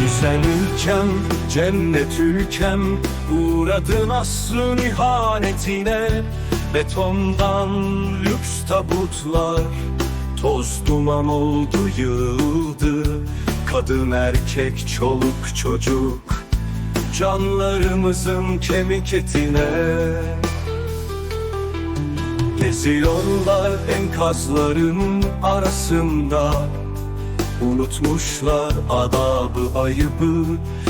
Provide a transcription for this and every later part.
ülkem cennet ülkem Uğradın asrın ihanetine. Betondan lüks tabutlar Toz duman oldu yığıldı. Kadın erkek çoluk çocuk Canlarımızın kemik etine. Geziyorlar enkazların arasında Unutmuşlar adabı ayıbı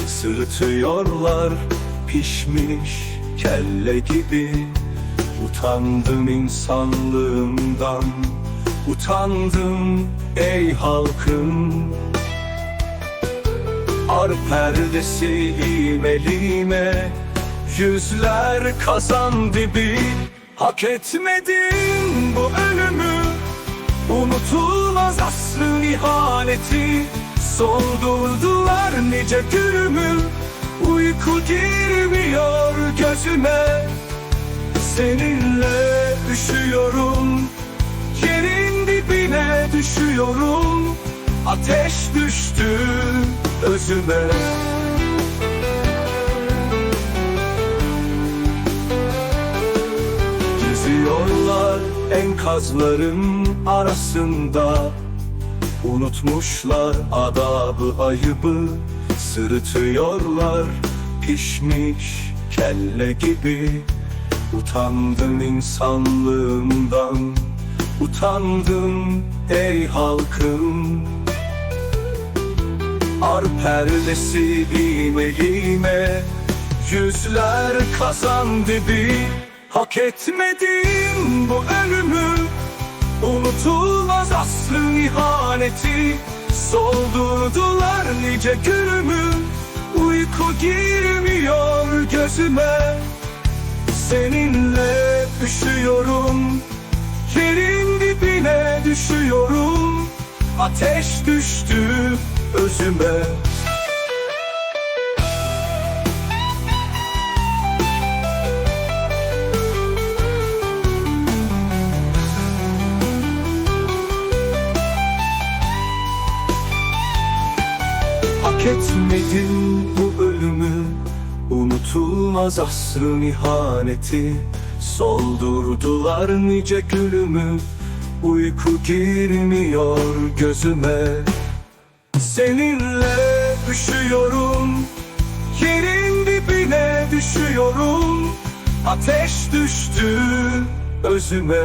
Sırıtıyorlar. Pişmiş kelle gibi Utandım insanlığımdan. Utandım ey halkım. Ar perdesi lime lime Yüzler kazan dibi Hak etmedim bu ölümü. Unutulmaz asrın ihaneti Soldurdular nice gülümü Uyku girmiyor gözüme Seninle üşüyorum. Yerin dibine düşüyorum Ateş düştü özüme. Geziyorlar enkazların arasında Unutmuşlar adabı ayıbı Sırıtıyorlar pişmiş kelle gibi. Utandım insanlığımdan Utandım ey halkım. Ar perdesi lime lime Yüzler kazan dibi Hak etmedim bu ölümü Unutulmaz asrın ihaneti Soldurdular nice gülümü Uyku girmiyor gözüme. Seninle üşüyorum. Yerin dibine düşüyorum. Ateş düştü özüme Hak etmedim bu ölümü. Unutulmaz asrın ihaneti Soldurdular nice gülümü. Uyku girmiyor gözüme. Seninle üşüyorum Yerin dibine düşüyorum. Ateş düştü özüme